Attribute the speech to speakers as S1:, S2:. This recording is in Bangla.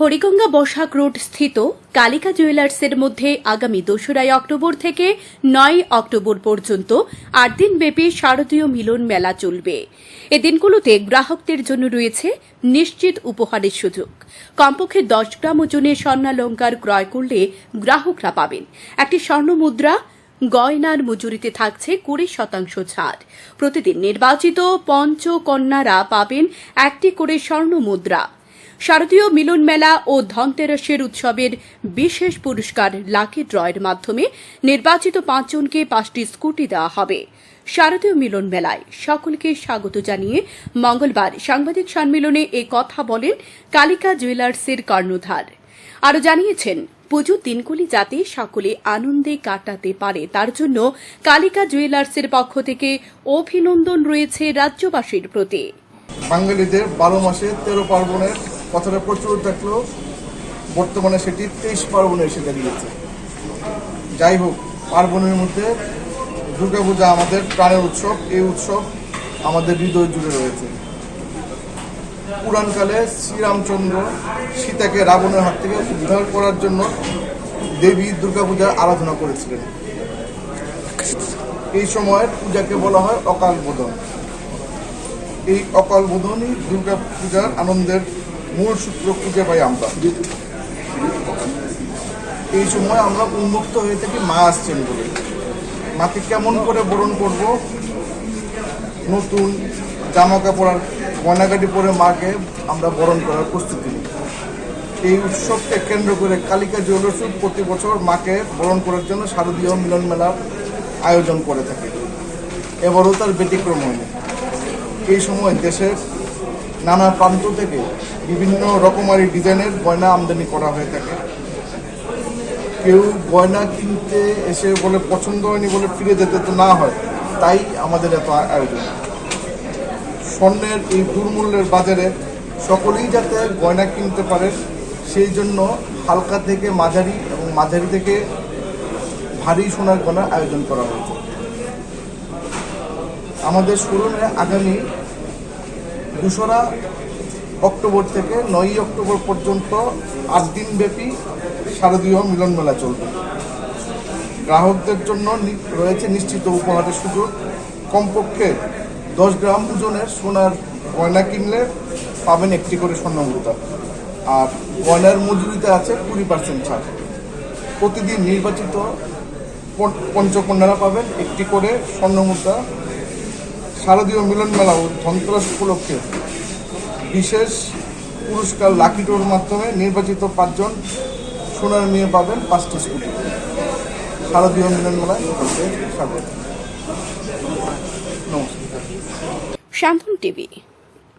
S1: হরিগঙ্গা বসাক রোড স্থিত কালিকা জুয়েলার্সের মধ্যে আগামী দোসরাই অক্টোবর থেকে নয় অক্টোবর পর্যন্ত আট দিনব্যাপী শারদীয় মিলন মেলা চলবে। এ দিনগুলোতে গ্রাহকদের জন্য রয়েছে নিশ্চিত উপহারের সুযোগ। কমপক্ষে দশ গ্রাম ওজনের স্বর্ণালঙ্কার ক্রয় করলে গ্রাহকরা পাবেন। একটি স্বর্ণ মুদ্রা, গয়নার মজুরিতে থাকছে কুড়ি শতাংশ ছাড়। প্রতিদিন নির্বাচিত পঞ্চকন্যারা পাবেন একটি করে স্বর্ণ মুদ্রা। শারদীয় মিলন মেলা ও ধনতেরাসের উৎসবের বিশেষ পুরস্কার লাকি ড্রয়ের মাধ্যমে নির্বাচিত পাঁচজনকে পাঁচটি স্কুটি দেওয়া হবে। শারদীয় মিলন মেলায় সকলকে স্বাগত জানিয়ে মঙ্গলবার সাংবাদিক সম্মেলনে এ কথা বলেন কালিকা জুয়েলার্সের কর্ণধার। আরও জানিয়েছেন পুজোর দিনগুলি যাতে সকলে আনন্দে কাটাতে পারে, তার জন্য কালিকা জুয়েলার্সের পক্ষ থেকে অভিনন্দন রয়েছে রাজ্যবাসীর প্রতি।
S2: বাঙালিদের বারো মাসে তেরো পার্বণের কথাটা প্রচুর থাকলেও বর্তমানে সেটি তেইশ পার্বণে এসে দাঁড়িয়েছে। যাই হোক, পার্বণের মধ্যে দুর্গাপূজা আমাদের প্রাণের উৎসব। এই উৎসব আমাদের হৃদয় জুড়ে রয়েছে। পুরাণকালে শ্রীরামচন্দ্র সীতাকে রাবণের হাত থেকে উদ্ধার করার জন্য দেবী দুর্গাপূজার আরাধনা করেছিলেন। এই সময়ের পূজাকে বলা হয় অকাল বোধন এই অকাল বোধনই দুর্গা পূজার আনন্দের মূল সূত্র খুঁজে পাই আমরা? এই সময় আমরা উন্মুক্ত হয়ে থাকি মা আসছেন বলে। মাকে কেমন করে বরণ করব? নতুন জামা কাপড় আর গয়নাগাটি পরে মাকে আমরা বরণ করার প্রস্তুতি নিই। এই উৎসবকে কেন্দ্র করে কালিকা জুয়েলার্স প্রতি বছর মাকে বরণ করার জন্য শারদীয় মিলন মেলার আয়োজন করে থাকে। এবারও তার ব্যতিক্রম হয়নি। এই সময় দেশের নানা প্রান্ত থেকে বিভিন্ন রকমারি ডিজাইনের গয়না আমদানি করা হয়ে থাকে। কেউ গয়না কিনতে এসে বলে পছন্দ হয়নি বলে ফিরে যেতে তো না হয়, তাই আমাদের এত আয়োজন। স্বর্ণের এই দুর্মূল্যের বাজারে সকলেই যাতে গয়না কিনতে পারে, সেই জন্য হালকা থেকে মাঝারি এবং মাঝারি থেকে ভারী সোনার গয়নার আয়োজন করা হয়েছে। আমাদের শোরুমে আগামী দোসরা অক্টোবর থেকে নয়ই অক্টোবর পর্যন্ত আট দিনব্যাপী শারদীয় মিলন মেলা চলবে। গ্রাহকদের জন্য রয়েছে নিশ্চিত উপহারের সুযোগ। কমপক্ষে দশ গ্রাম ওজনের সোনার গয়না কিনলে পাবেন একটি করে স্বর্ণ মুদ্রা আর গয়নার মজুরিতে আছে কুড়ি পার্সেন্ট ছাড়। প্রতিদিন নির্বাচিত পঞ্চ- পঞ্চকন্যারা পাবেন একটি করে স্বর্ণ মুদ্রা শারদীয় মিলন মেলা ও ধনতেরাস উপলক্ষে বিশেষ পুরস্কার লাকি ডোর মাধ্যমে নির্বাচিত পাঁচজন সোনার মেয়ে পাবেন পাঁচটি স্কুটি। শারদীয় মিলন মেলায় স্বাগত। নমস্কার।
S1: শান্তন টিভি।